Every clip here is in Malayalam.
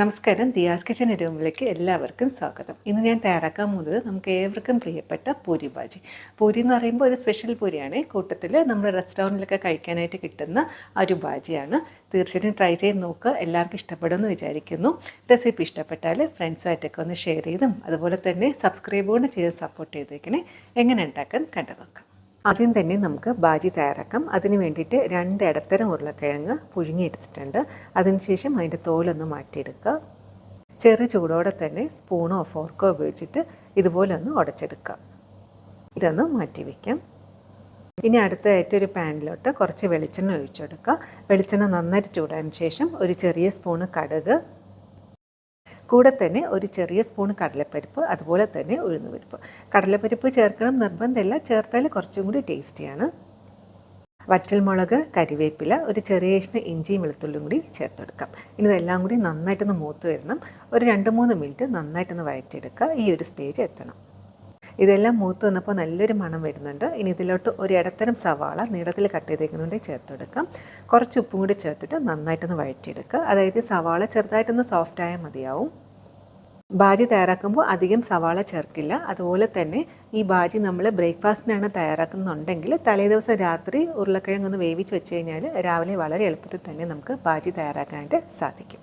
നമസ്കാരം. ദിയാസ് കിച്ചൻ റൂമിലേക്ക് എല്ലാവർക്കും സ്വാഗതം. ഇന്ന് ഞാൻ തയ്യാറാക്കാൻ പോകുന്നത് നമുക്ക് ഏവർക്കും പ്രിയപ്പെട്ട പൂരി ബാജി പൂരി എന്ന് പറയുമ്പോൾ ഒരു സ്പെഷ്യൽ പൂരിയാണ്. കൂട്ടത്തിൽ നമ്മൾ റെസ്റ്റോറന്റിലൊക്കെ കഴിക്കാനായിട്ട് കിട്ടുന്ന ഒരു ബാജിയാണ് തീർച്ചയായിട്ടും ട്രൈ ചെയ്ത് നോക്കുക എല്ലാവർക്കും ഇഷ്ടപ്പെടുമെന്ന് വിചാരിക്കുന്നു. റെസിപ്പി ഇഷ്ടപ്പെട്ടാൽ ഫ്രണ്ട്സുമായിട്ടൊക്കെ ഒന്ന് ഷെയർ ചെയ്തും അതുപോലെ തന്നെ സബ്സ്ക്രൈബ് കൊണ്ട് ചെയ്ത് സപ്പോർട്ട് ചെയ്തേക്കണേ. എങ്ങനെ ഉണ്ടാക്കാൻ കണ്ടു നോക്കാം ആദ്യം തന്നെ നമുക്ക് ബാജി തയ്യാറാക്കാം. അതിന് വേണ്ടിയിട്ട് രണ്ട് ഇടത്തരം ഉരുളക്കിഴങ്ങ് പുഴുങ്ങിയെടുത്തിട്ടുണ്ട്. അതിനുശേഷം അതിന്റെ തോലൊന്ന് മാറ്റിയെടുക്കുക. ചെറു ചൂടോടെ തന്നെ സ്പൂണോ ഫോർക്കോ ഉപയോഗിച്ചിട്ട് ഇതുപോലെ ഒന്ന് ഉടച്ചെടുക്കുക. ഇതൊന്ന് മാറ്റി വയ്ക്കാം. ഇനി അടുത്തതായിട്ട് ഒരു പാനിലോട്ട് കുറച്ച് വെളിച്ചെണ്ണ ഒഴിച്ചെടുക്കുക. വെളിച്ചെണ്ണ നന്നായിട്ട് ചൂടായതിനു ശേഷം ഒരു ചെറിയ സ്പൂണ് കടുക് കൂടെ തന്നെ ഒരു ചെറിയ സ്പൂൺ കടലപ്പരിപ്പ് അതുപോലെ തന്നെ ഉഴുന്നുപരിപ്പ്. കടലപ്പരിപ്പ് ചേർക്കണം നിർബന്ധമില്ല. ചേർത്താൽ കുറച്ചും കൂടി ടേസ്റ്റിയാണ്. വറ്റൽമുളക് കരിവേപ്പില ഒരു ചെറിയ ഇഷ്ണ ഇഞ്ചിയും വെളുത്തുള്ളിയും കൂടി ചേർത്തെടുക്കാം. ഇനി ഇതെല്ലാം കൂടി നന്നായിട്ടൊന്ന് മൂത്ത് വരണം. ഒരു രണ്ട് മൂന്ന് മിനിറ്റ് നന്നായിട്ടൊന്ന് വഴറ്റിയെടുക്കുക. ഈ ഒരു സ്റ്റേജ് എത്തണം. ഇതെല്ലാം മൂത്ത് വന്നപ്പോൾ നല്ലൊരു മണം വരുന്നുണ്ട്. ഇനി ഇതിലോട്ട് ഒരു ഇടത്തരം സവാള നീളത്തിൽ കട്ട് ചെയ്തേക്കുന്നുണ്ട് ചേർത്തെടുക്കാം. കുറച്ച് ഉപ്പും കൂടി ചേർത്തിട്ട് നന്നായിട്ടൊന്ന് വഴറ്റിയെടുക്കുക. അതായത് സവാള ചെറുതായിട്ടൊന്ന് സോഫ്റ്റ് ആയാൽ മതിയാവും. ബാജി തയ്യാറാക്കുമ്പോൾ അധികം സവാള ചേർക്കില്ല. അതുപോലെ തന്നെ ഈ ബാജി നമ്മൾ ബ്രേക്ക്ഫാസ്റ്റിനാണ് തയ്യാറാക്കുന്നുണ്ടെങ്കിൽ തലേ ദിവസം രാത്രി ഉരുളക്കിഴങ്ങ് ഒന്ന് വേവിച്ച് വെച്ച് കഴിഞ്ഞാൽ രാവിലെ വളരെ എളുപ്പത്തിൽ തന്നെ നമുക്ക് ബാജി തയ്യാറാക്കാനായിട്ട് സാധിക്കും.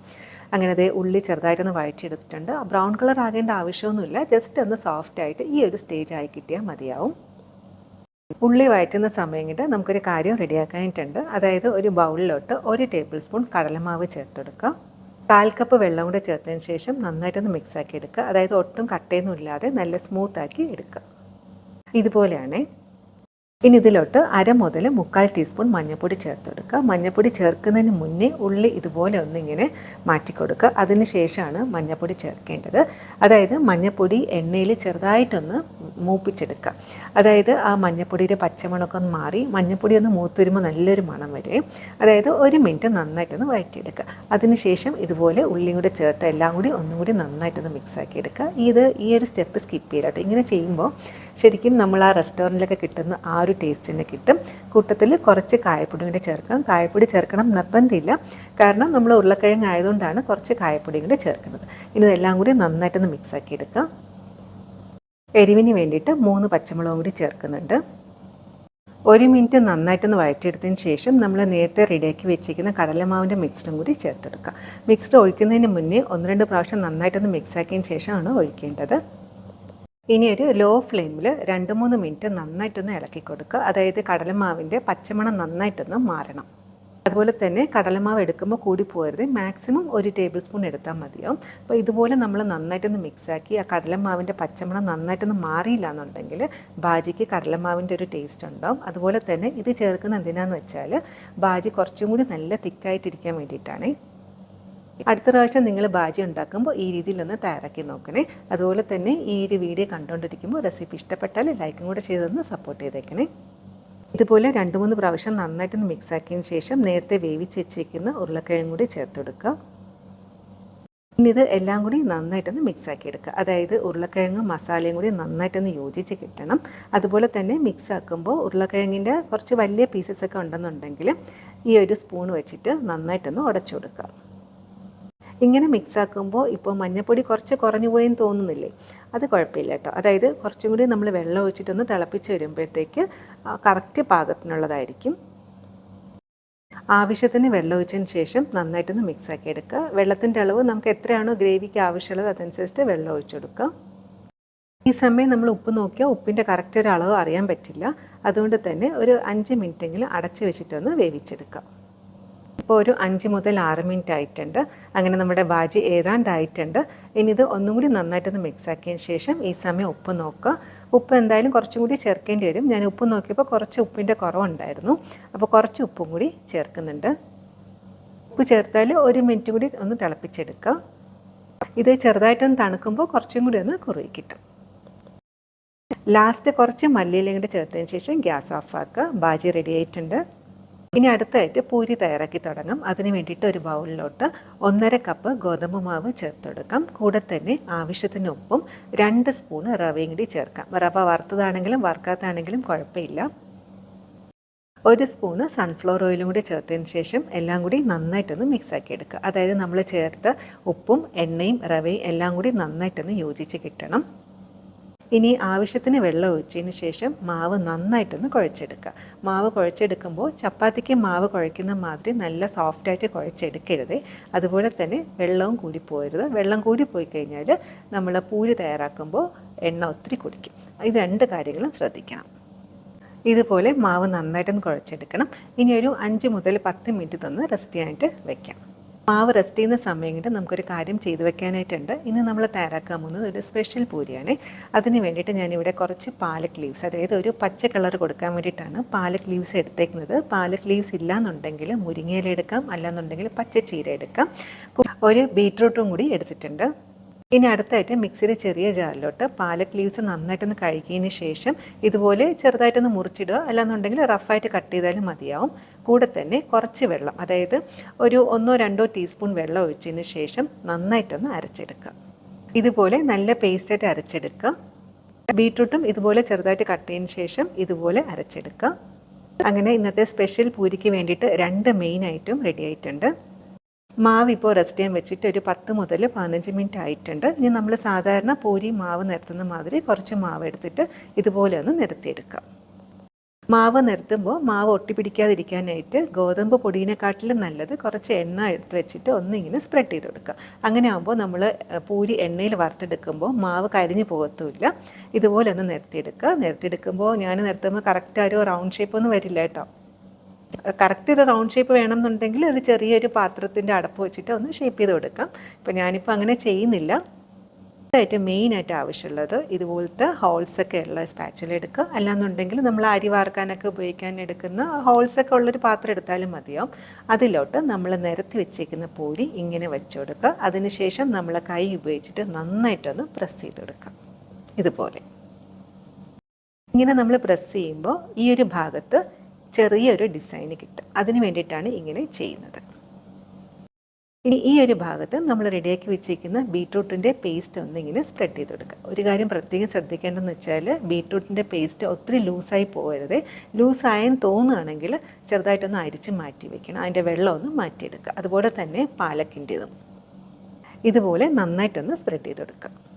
അങ്ങനെ അതേ ഉള്ളി ചെറുതായിട്ടൊന്ന് വഴറ്റിയെടുത്തിട്ടുണ്ട്. ബ്രൗൺ കളർ ആകേണ്ട ആവശ്യമൊന്നുമില്ല. ജസ്റ്റ് ഒന്ന് സോഫ്റ്റ് ആയിട്ട് ഈ ഒരു സ്റ്റേജ് ആയി കിട്ടിയാൽ മതിയാവും. ഉള്ളി വഴറ്റുന്ന സമയം കൊണ്ട് നമുക്കൊരു കാര്യം റെഡിയാക്കാനായിട്ടുണ്ട്. അതായത് ഒരു ബൗളിലോട്ട് ഒരു ടേബിൾ സ്പൂൺ കടലമാവ് ചേർത്തെടുക്കുക കാൽ കപ്പ് വെള്ളം കൂടെ ചേർത്തതിന് ശേഷം നന്നായിട്ടൊന്ന് മിക്സാക്കി എടുക്കുക. അതായത് ഒട്ടും കട്ടയൊന്നും ഇല്ലാതെ നല്ല സ്മൂത്ത് ആക്കി എടുക്കുക. ഇതുപോലെയാണേ ഇനി ഇതിലോട്ട് അര മുതൽ മുക്കാൽ ടീസ്പൂൺ മഞ്ഞൾപ്പൊടി ചേർത്ത് കൊടുക്കുക മഞ്ഞൾപ്പൊടി ചേർക്കുന്നതിന് മുന്നേ ഉള്ളി ഇതുപോലെ ഒന്നിങ്ങനെ മാറ്റി കൊടുക്കുക അതിന് ശേഷമാണ് മഞ്ഞൾപ്പൊടി ചേർക്കേണ്ടത്. അതായത് മഞ്ഞൾപ്പൊടി എണ്ണയിൽ ചെറുതായിട്ടൊന്ന് മൂപ്പിച്ചെടുക്കുക. അതായത് ആ മഞ്ഞൾപ്പൊടിയുടെ ഒന്ന് മാറി മഞ്ഞൾപ്പൊടി ഒന്ന് മൂത്തുരുമ്പോൾ നല്ലൊരു മണം വരെ അതായത് ഒരു മിനിറ്റ് നന്നായിട്ടൊന്ന് വഴറ്റിയെടുക്കുക. അതിനുശേഷം ഇതുപോലെ ഉള്ളിയും കൂടി ചേർത്ത് എല്ലാം കൂടി ഒന്നും കൂടി നന്നായിട്ടൊന്ന് മിക്സാക്കി എടുക്കുക. ഇത് ഈ ഒരു സ്റ്റെപ്പ് സ്കിപ്പ് ചെയ്യാട്ടോ ഇങ്ങനെ ചെയ്യുമ്പോൾ ശരിക്കും നമ്മൾ ആ റെസ്റ്റോറന്റിലൊക്കെ കിട്ടുന്ന ആ ഒരു ടേസ്റ്റ് തന്നെ കിട്ടും. കൂട്ടത്തിൽ കുറച്ച് കായപ്പൊടി കൂടി ചേർക്കാം കായപ്പൊടി ചേർക്കണം നിർബന്ധമില്ല. കാരണം നമ്മൾ ഉരുളക്കിഴങ്ങ് ആയതുകൊണ്ടാണ് കുറച്ച് കായപ്പൊടി കൂടി ചേർക്കുന്നത്. ഇനി ഇതെല്ലാം കൂടി നന്നായിട്ടൊന്ന് മിക്സാക്കി എടുക്കാം. എരിവിന് വേണ്ടിയിട്ട് മൂന്ന് പച്ചമുളകും കൂടി ചേർക്കുന്നുണ്ട്. ഒരു മിനിറ്റ് നന്നായിട്ടൊന്ന് വഴറ്റിയെടുത്തതിന് ശേഷം നമ്മൾ നേരത്തെ റെഡിയാക്കി വെച്ചിരിക്കുന്ന കടലമാവിന്റെ മിക്സ്ഡും കൂടി ചേർത്തെടുക്കുക മിക്സ്ഡ് ഒഴിക്കുന്നതിന് മുന്നേ ഒന്ന് രണ്ട് പ്രാവശ്യം നന്നായിട്ടൊന്ന് മിക്സാക്കിയതിന് ശേഷമാണ് ഒഴിക്കേണ്ടത്. ഇനി ഒരു ലോ ഫ്ലെയിമിൽ രണ്ട് മൂന്ന് മിനിറ്റ് നന്നായിട്ടൊന്ന് ഇളക്കി കൊടുക്കുക. അതായത് കടലമാവിന്റെ പച്ചമണം നന്നായിട്ടൊന്ന് മാറണം. അതുപോലെ തന്നെ കടലമാവ് എടുക്കുമ്പോൾ കൂടി പോകരുത്. മാക്സിമം ഒരു ടേബിൾ സ്പൂൺ എടുത്താൽ മതിയാവും. അപ്പോൾ ഇതുപോലെ നമ്മൾ നന്നായിട്ടൊന്ന് മിക്സാക്കി ആ കടലമാവിന്റെ പച്ചമണം നന്നായിട്ടൊന്ന് മാറിയില്ല എന്നുണ്ടെങ്കിൽ ബാജിക്ക് കടലമാവിന്റെ ഒരു ടേസ്റ്റ് ഉണ്ടാവും. അതുപോലെ തന്നെ ഇത് ചേർക്കുന്ന എന്തിനാന്ന് വെച്ചാൽ ബാജി കുറച്ചും കൂടി നല്ല തിക്കായിട്ടിരിക്കാൻ വേണ്ടിയിട്ടാണ്. അടുത്ത പ്രാവശ്യം നിങ്ങൾ ബാജി ഉണ്ടാക്കുമ്പോൾ ഈ രീതിയിലൊന്ന് തയ്യാറാക്കി നോക്കണേ. അതുപോലെ തന്നെ ഈ ഒരു വീഡിയോ കണ്ടുകൊണ്ടിരിക്കുമ്പോൾ റെസിപ്പി ഇഷ്ടപ്പെട്ടാൽ ലൈക്കും കൂടെ ചെയ്തൊന്ന് സപ്പോർട്ട് ചെയ്തേക്കണേ. ഇതുപോലെ രണ്ട് മൂന്ന് പ്രാവശ്യം നന്നായിട്ടൊന്ന് മിക്സ് ആക്കിയതിന് ശേഷം നേരത്തെ വേവിച്ച് വെച്ചേക്കുന്ന ഉരുളക്കിഴങ്ങ് കൂടി ചേർത്ത് കൊടുക്കുക. ഇനി ഇത് എല്ലാം കൂടി നന്നായിട്ടൊന്ന് മിക്സ് ആക്കി എടുക്കുക. അതായത് ഉരുളക്കിഴങ്ങും മസാലയും കൂടി നന്നായിട്ടൊന്ന് യോജിച്ച് കിട്ടണം. അതുപോലെ തന്നെ മിക്സ് ആക്കുമ്പോൾ ഉരുളക്കിഴങ്ങിന്റെ കുറച്ച് വലിയ പീസസ് ഒക്കെ ഉണ്ടെന്നുണ്ടെങ്കിൽ ഈ ഒരു സ്പൂൺ വെച്ചിട്ട് നന്നായിട്ടൊന്ന് ഉടച്ചു കൊടുക്കുക. ഇങ്ങനെ മിക്സ് ആക്കുമ്പോൾ ഇപ്പോൾ മഞ്ഞപ്പൊടി കുറച്ച് കുറഞ്ഞു പോയെന്ന് തോന്നുന്നില്ലേ? അത് കുഴപ്പമില്ല കേട്ടോ. അതായത് കുറച്ചും കൂടി നമ്മൾ വെള്ളം ഒഴിച്ചിട്ടൊന്ന് തിളപ്പിച്ച് വരുമ്പോഴത്തേക്ക് കറക്റ്റ് പാകത്തിനുള്ളതായിരിക്കും. ആവശ്യത്തിന് വെള്ളം ഒഴിച്ചതിന് ശേഷം നന്നായിട്ടൊന്ന് മിക്സ് ആക്കി എടുക്കുക. വെള്ളത്തിന്റെ അളവ് നമുക്ക് എത്രയാണോ ഗ്രേവിക്ക് ആവശ്യമുള്ളത് അതനുസരിച്ച് വെള്ളം ഒഴിച്ചെടുക്കുക ഈ സമയം നമ്മൾ ഉപ്പ് നോക്കിയാൽ ഉപ്പിന്റെ കറക്റ്റ് ഒരു അളവ് അറിയാൻ പറ്റില്ല. അതുകൊണ്ട് തന്നെ ഒരു അഞ്ച് മിനിറ്റെങ്കിലും അടച്ച് വെച്ചിട്ടൊന്ന് വേവിച്ചെടുക്കുക. ഇപ്പോൾ ഒരു അഞ്ച് മുതൽ ആറ് മിനിറ്റ് ആയിട്ടുണ്ട്. അങ്ങനെ നമ്മുടെ ബാജി ഏതാണ്ടായിട്ടുണ്ട്. ഇനി ഇത് ഒന്നും കൂടി നന്നായിട്ടൊന്ന് മിക്സ് ആക്കിയതിന് ശേഷം ഈ സമയം ഉപ്പ് നോക്കുക. ഉപ്പ് എന്തായാലും കുറച്ചും കൂടി ചേർക്കേണ്ടി വരും. ഞാൻ ഉപ്പ് നോക്കിയപ്പോൾ കുറച്ച് ഉപ്പിന്റെ കുറവുണ്ടായിരുന്നു. അപ്പോൾ കുറച്ച് ഉപ്പും കൂടി ചേർക്കുന്നുണ്ട്. ഉപ്പ് ചേർത്താൽ ഒരു മിനിറ്റ് കൂടി ഒന്ന് തിളപ്പിച്ചെടുക്കുക. ഇത് ചെറുതായിട്ടൊന്ന് തണുക്കുമ്പോൾ കുറച്ചും കൂടി ഒന്ന് കുറുകി കിട്ടും. ലാസ്റ്റ് കുറച്ച് മല്ലിയിലും കൂടി ചേർത്തതിന് ശേഷം ഗ്യാസ് ഓഫാക്കുക ബാജി റെഡി ആയിട്ടുണ്ട്. ഇനി അടുത്തായിട്ട് പൂരി തയ്യാറാക്കി തുടങ്ങാം. അതിന് വേണ്ടിയിട്ട് ഒരു ബൗളിലോട്ട് ഒന്നര കപ്പ് ഗോതമ്പ് മാവ് ചേർത്തെടുക്കാം കൂടെ തന്നെ ആവശ്യത്തിന് ഉപ്പും രണ്ട് സ്പൂണ് റവയും കൂടി ചേർക്കാം. റവ വറുത്തതാണെങ്കിലും വറുക്കാത്താണെങ്കിലും കുഴപ്പമില്ല. ഒരു സ്പൂണ് സൺഫ്ലവർ ഓയിലും കൂടി ചേർത്തതിന് ശേഷം എല്ലാം കൂടി നന്നായിട്ടൊന്ന് മിക്സ് ആക്കി എടുക്കുക. അതായത് നമ്മൾ ചേർത്ത ഉപ്പും എണ്ണയും റവയും എല്ലാം കൂടി നന്നായിട്ടൊന്ന് യോജിച്ച് കിട്ടണം. ഇനി ആവശ്യത്തിന് വെള്ളം ഒഴിച്ചതിന് ശേഷം മാവ് നന്നായിട്ടൊന്ന് കുഴച്ചെടുക്കുക. മാവ് കുഴച്ചെടുക്കുമ്പോൾ ചപ്പാത്തിക്ക് മാവ് കുഴയ്ക്കുന്ന മാതിരി നല്ല സോഫ്റ്റായിട്ട് കുഴച്ചെടുക്കരുത്. അതുപോലെ തന്നെ വെള്ളവും കൂടി പോകരുത് വെള്ളം കൂടി പോയി കഴിഞ്ഞാൽ നമ്മൾ പൂരി തയ്യാറാക്കുമ്പോൾ എണ്ണ ഒത്തിരി കുടിക്കും. ഇത് രണ്ട് കാര്യങ്ങളും ശ്രദ്ധിക്കണം. ഇതുപോലെ മാവ് നന്നായിട്ടൊന്ന് കുഴച്ചെടുക്കണം. ഇനി ഒരു അഞ്ച് മുതൽ പത്ത് മിനിറ്റ് തന്ന് റെസ്റ്റ് ചെയ്യാനായിട്ട് വെക്കാം. മാവ് റെസ്റ്റ് ചെയ്യുന്ന സമയം കൊണ്ട് നമുക്കൊരു കാര്യം ചെയ്തു വെക്കാനായിട്ടുണ്ട്. ഇന്ന് നമ്മൾ തയ്യാറാക്കാൻ പോകുന്നത് ഒരു സ്പെഷ്യൽ പൂരിയാണ്. അതിന് വേണ്ടിയിട്ട് ഞാനിവിടെ കുറച്ച് പാലക് ലീവ്സ് അതായത് ഒരു പച്ച കളർ കൊടുക്കാൻ വേണ്ടിയിട്ടാണ് പാലക് ലീവ്സ് എടുത്തേക്കുന്നത്. പാലക് ലീവ്സ് ഇല്ലാന്നുണ്ടെങ്കിൽ മുരിങ്ങയില എടുക്കാം. പച്ച ചീര എടുക്കാം. ഒരു ബീറ്റ്റൂട്ടും കൂടി എടുത്തിട്ടുണ്ട്. ഇനി അടുത്തായിട്ട് മിക്സിയുടെ ചെറിയ ജാറിലോട്ട് പാലക് ലീവ്സ് നന്നായിട്ടൊന്ന് കഴുകിയതിന് ശേഷം ഇതുപോലെ ചെറുതായിട്ടൊന്ന് മുറിച്ചിടുക. അല്ലാന്നുണ്ടെങ്കിൽ റഫായിട്ട് കട്ട് ചെയ്താലും മതിയാവും. കൂടെ തന്നെ കുറച്ച് വെള്ളം അതായത് ഒരു ഒന്നോ രണ്ടോ ടീസ്പൂൺ വെള്ളം ഒഴിച്ചതിന് ശേഷം നന്നായിട്ടൊന്ന് അരച്ചെടുക്കുക. ഇതുപോലെ നല്ല പേസ്റ്റായിട്ട് അരച്ചെടുക്കുക. ബീട്രൂട്ടും ഇതുപോലെ ചെറുതായിട്ട് കട്ട് ചെയ്തതിന് ശേഷം ഇതുപോലെ അരച്ചെടുക്കുക. അങ്ങനെ ഇന്നത്തെ സ്പെഷ്യൽ പൂരിക്ക് വേണ്ടിയിട്ട് രണ്ട് മെയിൻ ഐറ്റം റെഡി ആയിട്ടുണ്ട്. മാവ് ഇപ്പോൾ റെസ്റ്റ് ചെയ്യാൻ വെച്ചിട്ട് ഒരു പത്ത് മുതൽ പതിനഞ്ച് മിനിറ്റ് ആയിട്ടുണ്ട്. ഇനി നമ്മൾ സാധാരണ പൂരി മാവ് നിരത്തുന്ന മാതിരി കുറച്ച് മാവ് എടുത്തിട്ട് ഇതുപോലെ ഒന്ന് നിരത്തിയെടുക്കാം. മാവ് നിരത്തുമ്പോൾ മാവ് ഒട്ടിപ്പിടിക്കാതിരിക്കാനായിട്ട് ഗോതമ്പ് പൊടിയിനെക്കാട്ടിലും നല്ലത് കുറച്ച് എണ്ണ എടുത്ത് വെച്ചിട്ട് ഒന്നിങ്ങനെ സ്പ്രെഡ് ചെയ്ത് കൊടുക്കുക. അങ്ങനെ ആകുമ്പോൾ നമ്മൾ പൂരി എണ്ണയിൽ വറുത്തെടുക്കുമ്പോൾ മാവ് കരിഞ്ഞു പോകത്തുമില്ല. ഇതുപോലെ ഒന്ന് നിരത്തിയെടുക്കുക. നിരത്തിയെടുക്കുമ്പോൾ ഞാൻ നിരത്തുമ്പോൾ കറക്റ്റ് ഒരു റൗണ്ട് ഷേപ്പ് ഒന്നും വരില്ല കേട്ടോ. കറക്റ്റ് ഒരു റൗണ്ട് ഷേപ്പ് വേണമെന്നുണ്ടെങ്കിൽ ഒരു ചെറിയൊരു പാത്രത്തിന്റെ അടപ്പ് വെച്ചിട്ട് ഒന്ന് ഷേപ്പ് ചെയ്ത് കൊടുക്കാം. ഇപ്പോൾ ഞാനിപ്പോൾ അങ്ങനെ ചെയ്യുന്നില്ല. ആയിട്ട് മെയിനായിട്ട് ആവശ്യമുള്ളത് ഇതുപോലത്തെ ഹോൾസൊക്കെ ഉള്ള സ്പാച്ചിൽ എടുക്കുക. അല്ലാന്നുണ്ടെങ്കിൽ നമ്മൾ അരി വാർക്കാനൊക്കെ ഉപയോഗിക്കാൻ എടുക്കുന്ന ഹോൾസൊക്കെ ഉള്ളൊരു പാത്രം എടുത്താലും മതിയാവും. അതിലോട്ട് നമ്മൾ നിരത്തി വെച്ചേക്കുന്ന പൂരി ഇങ്ങനെ വെച്ചു കൊടുക്കുക. അതിനുശേഷം നമ്മൾ കൈ ഉപയോഗിച്ചിട്ട് നന്നായിട്ടൊന്ന് പ്രസ് ചെയ്ത് കൊടുക്കുക. ഇതുപോലെ. ഇങ്ങനെ നമ്മൾ പ്രസ് ചെയ്യുമ്പോൾ ഈ ഒരു ഭാഗത്ത് ചെറിയൊരു ഡിസൈൻ കിട്ടും. അതിന് വേണ്ടിയിട്ടാണ് ഇങ്ങനെ ചെയ്യുന്നത്. ഇനി ഈ ഒരു ഭാഗത്ത് നമ്മൾ റെഡിയാക്കി വെച്ചിരിക്കുന്ന ബീട്രൂട്ടിന്റെ പേസ്റ്റ് ഒന്നിങ്ങനെ സ്പ്രെഡ് ചെയ്ത് കൊടുക്കുക. ഒരു കാര്യം പ്രത്യേകം ശ്രദ്ധിക്കേണ്ടതെന്ന് വെച്ചാൽ ബീട്രൂട്ടിന്റെ പേസ്റ്റ് ഒത്തിരി ലൂസായി പോകരുത്. ലൂസായെന്ന് തോന്നുകയാണെങ്കിൽ ചെറുതായിട്ടൊന്ന് അരിച്ച് മാറ്റി വെക്കണം. അതിന്റെ വെള്ളം ഒന്ന് മാറ്റിയെടുക്കുക. അതുപോലെ തന്നെ പാലക്കിന്റെതും ഇതുപോലെ നന്നായിട്ടൊന്ന് സ്പ്രെഡ് ചെയ്ത് കൊടുക്കുക.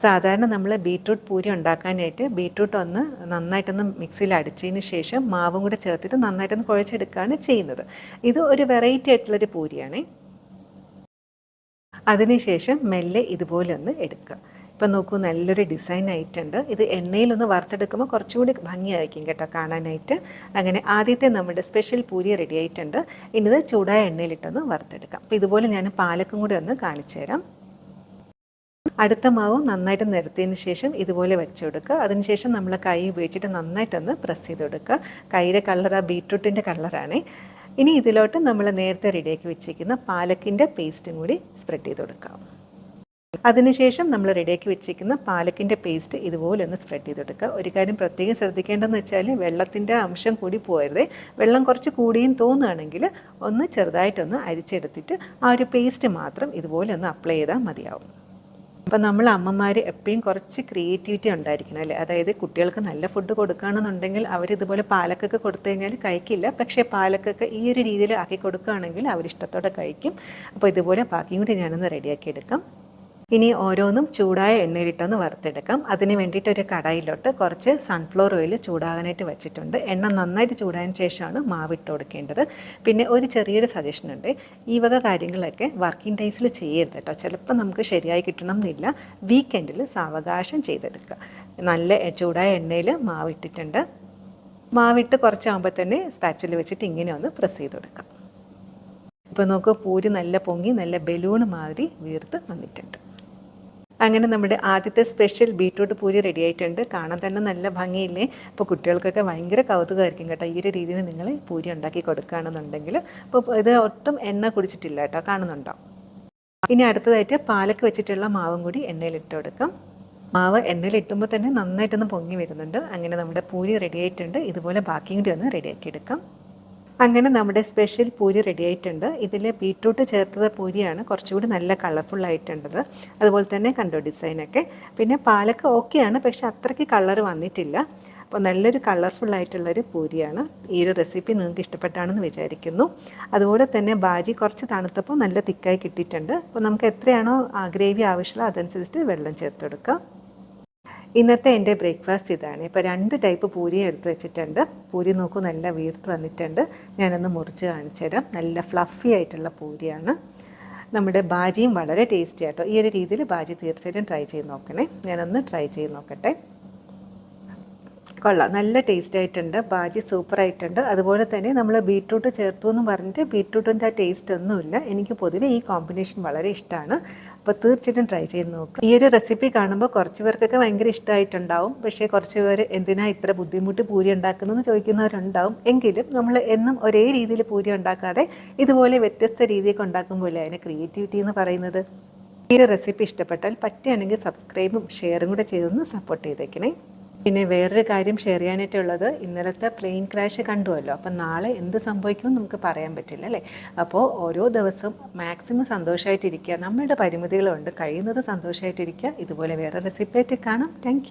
സാധാരണ നമ്മൾ ബീട്രൂട്ട് പൂരി ഉണ്ടാക്കാനായിട്ട് ബീട്രൂട്ട് ഒന്ന് നന്നായിട്ടൊന്ന് മിക്സിയിൽ അടിച്ചതിന് ശേഷം മാവും കൂടെ ചേർത്തിട്ട് നന്നായിട്ടൊന്ന് കുഴച്ചെടുക്കുകയാണ് ചെയ്യുന്നത്. ഇത് ഒരു വെറൈറ്റി ആയിട്ടുള്ളൊരു പൂരിയാണ്. അതിനുശേഷം മെല്ലെ ഇതുപോലെ ഒന്ന് എടുക്കുക. ഇപ്പം നോക്കൂ നല്ലൊരു ഡിസൈൻ ആയിട്ടുണ്ട്. ഇത് എണ്ണയിലൊന്ന് വറുത്തെടുക്കുമ്പോൾ കുറച്ചുകൂടി ഭംഗിയായിരിക്കും കേട്ടോ കാണാനായിട്ട്. അങ്ങനെ ആദ്യത്തെ നമ്മുടെ സ്പെഷ്യൽ പൂരി റെഡി ആയിട്ടുണ്ട്. ഇനി ഇത് ചൂടായ എണ്ണയിലിട്ടൊന്ന് വറുത്തെടുക്കാം. അപ്പോൾ ഇതുപോലെ ഞാൻ പാലക്കും കൂടി ഒന്ന് കാണിച്ചു തരാം അടുത്ത മാവ് നന്നായിട്ട് നിരത്തിയതിന് ശേഷം ഇതുപോലെ വെച്ച് കൊടുക്കുക അതിനുശേഷം നമ്മൾ കൈ ഉപയോഗിച്ചിട്ട് നന്നായിട്ടൊന്ന് പ്രസ് ചെയ്ത് കൊടുക്കുക കൈയുടെ കളർ ആ ബീട്രൂട്ടിന്റെ കളറാണ് ഇനി ഇതിലോട്ട് നമ്മൾ നേരത്തെ റെഡിയാക്കി വെച്ചിരിക്കുന്ന പാലക്കിന്റെ പേസ്റ്റും കൂടി സ്പ്രെഡ് ചെയ്ത് കൊടുക്കാം അതിനുശേഷം നമ്മൾ റെഡിയാക്കി വെച്ചിരിക്കുന്ന പാലക്കിന്റെ പേസ്റ്റ് ഇതുപോലെ ഒന്ന് സ്പ്രെഡ് ചെയ്ത് കൊടുക്കുക ഒരു കാര്യം പ്രത്യേകം ശ്രദ്ധിക്കേണ്ടതെന്ന് വെച്ചാൽ വെള്ളത്തിന്റെ അംശം കൂടി പോയരുത് വെള്ളം കുറച്ച് കൂടിയും തോന്നുകയാണെങ്കിൽ ഒന്ന് ചെറുതായിട്ടൊന്ന് അരിച്ചെടുത്തിട്ട് ആ ഒരു പേസ്റ്റ് മാത്രം ഇതുപോലെ ഒന്ന് അപ്ലൈ ചെയ്താൽ മതിയാവും. അപ്പം നമ്മൾ അമ്മമാർ എപ്പോഴും കുറച്ച് ക്രിയേറ്റിവിറ്റി ഉണ്ടായിരിക്കണം അല്ലേ? അതായത് കുട്ടികൾക്ക് നല്ല ഫുഡ് കൊടുക്കുകയാണെന്നുണ്ടെങ്കിൽ അവർ ഇതുപോലെ പാലക്കൊക്കെ കൊടുത്തു കഴിഞ്ഞാൽ കഴിക്കില്ല. പക്ഷേ പാലക്കൊക്കെ ഈ ഒരു രീതിയിൽ ആക്കി കൊടുക്കുകയാണെങ്കിൽ അവരിഷ്ടത്തോടെ കഴിക്കും. അപ്പോൾ ഇതുപോലെ ബാക്കിയും കൂടി ഞാനൊന്ന് റെഡിയാക്കി എടുക്കാം. ഇനി ഓരോന്നും ചൂടായ എണ്ണയിലിട്ടൊന്ന് വറുത്തെടുക്കാം. അതിന് വേണ്ടിയിട്ട് ഒരു കടായിലോട്ട് കുറച്ച് സൺഫ്ലവർ ഓയിൽ ചൂടാകാനായിട്ട് വെച്ചിട്ടുണ്ട്. എണ്ണ നന്നായിട്ട് ചൂടായതിന് ശേഷമാണ് മാവിട്ട് കൊടുക്കേണ്ടത്. പിന്നെ ഒരു ചെറിയൊരു സജഷൻ ഉണ്ട്. ഈ വക കാര്യങ്ങളൊക്കെ വർക്കിംഗ് ഡേയ്സിൽ ചെയ്യരുത് കേട്ടോ ചിലപ്പോൾ നമുക്ക് ശരിയായി കിട്ടണം എന്നില്ല വീക്കെൻഡിൽ സാവകാശം ചെയ്തെടുക്കുക. നല്ല ചൂടായ എണ്ണയിൽ മാവിട്ടിട്ടുണ്ട്. മാവിട്ട് കുറച്ചാകുമ്പോൾ തന്നെ സ്പാച്ചിൽ വെച്ചിട്ട് ഇങ്ങനെ ഒന്ന് പ്രസ് ചെയ്ത് കൊടുക്കാം. ഇപ്പോൾ നോക്കുക പൂരി നല്ല പൊങ്ങി നല്ല ബലൂൺ മാതിരി വീർത്ത് വന്നിട്ടുണ്ട്. അങ്ങനെ നമ്മുടെ ആദ്യത്തെ സ്പെഷ്യൽ ബീട്രൂട്ട് പൂരി റെഡി ആയിട്ടുണ്ട്. കാണാൻ തന്നെ നല്ല ഭംഗിയില്ലേ? അപ്പോൾ കുട്ടികൾക്കൊക്കെ ഭയങ്കര കൗതുകമായിരിക്കും കേട്ടോ. ഈ ഒരു രീതിയിൽ നിങ്ങൾ പൂരി ഉണ്ടാക്കി കൊടുക്കുകയാണെന്നുണ്ടെങ്കിൽ. അപ്പോൾ ഇത് ഒട്ടും എണ്ണ കുടിച്ചിട്ടില്ല കേട്ടോ. കാണുന്നുണ്ടോ? ഇനി അടുത്തതായിട്ട് പാലക്ക് വെച്ചിട്ടുള്ള മാവും കൂടി എണ്ണയിലിട്ട് കൊടുക്കാം. മാവ് എണ്ണയിലിട്ടുമ്പോൾ തന്നെ നന്നായിട്ടൊന്ന് പൊങ്ങി വരുന്നുണ്ട്. അങ്ങനെ നമ്മുടെ പൂരി റെഡി ആയിട്ടുണ്ട്. ഇതുപോലെ ബാക്കിയും കൂടി ഒന്ന് റെഡിയാക്കി എടുക്കാം. അങ്ങനെ നമ്മുടെ സ്പെഷ്യൽ പൂരി റെഡി ആയിട്ടുണ്ട്. ഇതിൽ ബീട്രൂട്ട് ചേർത്തത് പൂരിയാണ്. കുറച്ചുകൂടി നല്ല കളർഫുൾ ആയിട്ടുണ്ടത് അതുപോലെ തന്നെ കണ്ടോ ഡിസൈനൊക്കെ പിന്നെ പാലക്ക് ഓക്കെയാണ് പക്ഷെ അത്രയ്ക്ക് കളർ വന്നിട്ടില്ല. അപ്പോൾ നല്ലൊരു കളർഫുൾ ആയിട്ടുള്ളൊരു പൂരിയാണ്. ഈ ഒരു റെസിപ്പി നിങ്ങൾക്ക് ഇഷ്ടപ്പെട്ടാണെന്ന് വിചാരിക്കുന്നു. അതുപോലെ തന്നെ ബാജി കുറച്ച് തണുത്തപ്പോൾ നല്ല തിക്കായി കിട്ടിയിട്ടുണ്ട്. അപ്പോൾ നമുക്ക് എത്രയാണോ ഗ്രേവി ആവശ്യമുള്ളത് അതനുസരിച്ച് വെള്ളം ചേർത്ത് കൊടുക്കാം ഇന്നത്തെ എന്റെ ബ്രേക്ക്ഫാസ്റ്റ് ഇതാണ്. ഇപ്പോൾ രണ്ട് ടൈപ്പ് പൂരി എടുത്തു വെച്ചിട്ടുണ്ട്. പൂരി നോക്കൂ നല്ല വീർത്ത് വന്നിട്ടുണ്ട്. ഞാനൊന്ന് മുറിച്ച് കാണിച്ചു തരാം. നല്ല ഫ്ലഫി ആയിട്ടുള്ള പൂരിയാണ്. നമ്മുടെ ബാജിയും വളരെ ടേസ്റ്റി ആട്ടോ. ഈ ഒരു രീതിയിൽ ബാജി തീർച്ചയായിട്ടും ട്രൈ ചെയ്ത് നോക്കണേ. ഞാനൊന്ന് ട്രൈ ചെയ്ത് നോക്കട്ടെ. കൊള്ളാം. നല്ല ടേസ്റ്റ് ആയിട്ടുണ്ട്. ബാജി സൂപ്പർ ആയിട്ടുണ്ട്. അതുപോലെ തന്നെ നമ്മൾ ബീട്രൂട്ട് ചേർത്തു എന്ന് പറഞ്ഞിട്ട് ബീട്രൂട്ടിന്റെ ആ ടേസ്റ്റ് ഒന്നുമില്ല. എനിക്ക് പൊതുവെ ഈ കോമ്പിനേഷൻ വളരെ ഇഷ്ടമാണ്. അപ്പോൾ തീർച്ചയായിട്ടും ട്രൈ ചെയ്ത് നോക്കുക ഈ ഒരു റെസിപ്പി കാണുമ്പോൾ കുറച്ച് പേർക്കൊക്കെ ഭയങ്കര ഇഷ്ടമായിട്ടുണ്ടാവും പക്ഷേ കുറച്ച് പേര് എന്തിനാ ഇത്ര ബുദ്ധിമുട്ട് പൂരി ഉണ്ടാക്കുന്നതെന്ന് ചോദിക്കുന്നവരുണ്ടാവും. എങ്കിലും നമ്മൾ എന്നും ഒരേ രീതിയിൽ പൂരി ഉണ്ടാക്കാതെ ഇതുപോലെ വ്യത്യസ്ത രീതിയൊക്കെ ഉണ്ടാക്കുമ്പോൾ അതിന് ക്രിയേറ്റിവിറ്റി എന്ന് പറയുന്നത്? ഈ റെസിപ്പി ഇഷ്ടപ്പെട്ടാൽ പറ്റുകയാണെങ്കിൽ സബ്സ്ക്രൈബും ഷെയറും കൂടെ ചെയ്തൊന്ന് സപ്പോർട്ട് ചെയ്തേക്കണേ. പിന്നെ വേറൊരു കാര്യം ഷെയർ ചെയ്യാനായിട്ടുള്ളത് ഇന്നലത്തെ പ്ലെയിൻ ക്രാഷ് കണ്ടുവല്ലോ. അപ്പം നാളെ എന്ത് സംഭവിക്കുമെന്ന് നമുക്ക് പറയാൻ പറ്റില്ല അല്ലേ? അപ്പോൾ ഓരോ ദിവസവും മാക്സിമം സന്തോഷമായിട്ടിരിക്കുക നമ്മളുടെ പരിമിതികളുണ്ട്. കഴിയുന്നത് സന്തോഷമായിട്ടിരിക്കുക ഇതുപോലെ വേറെ റെസിപ്പി ആയിട്ട് കാണാം. താങ്ക്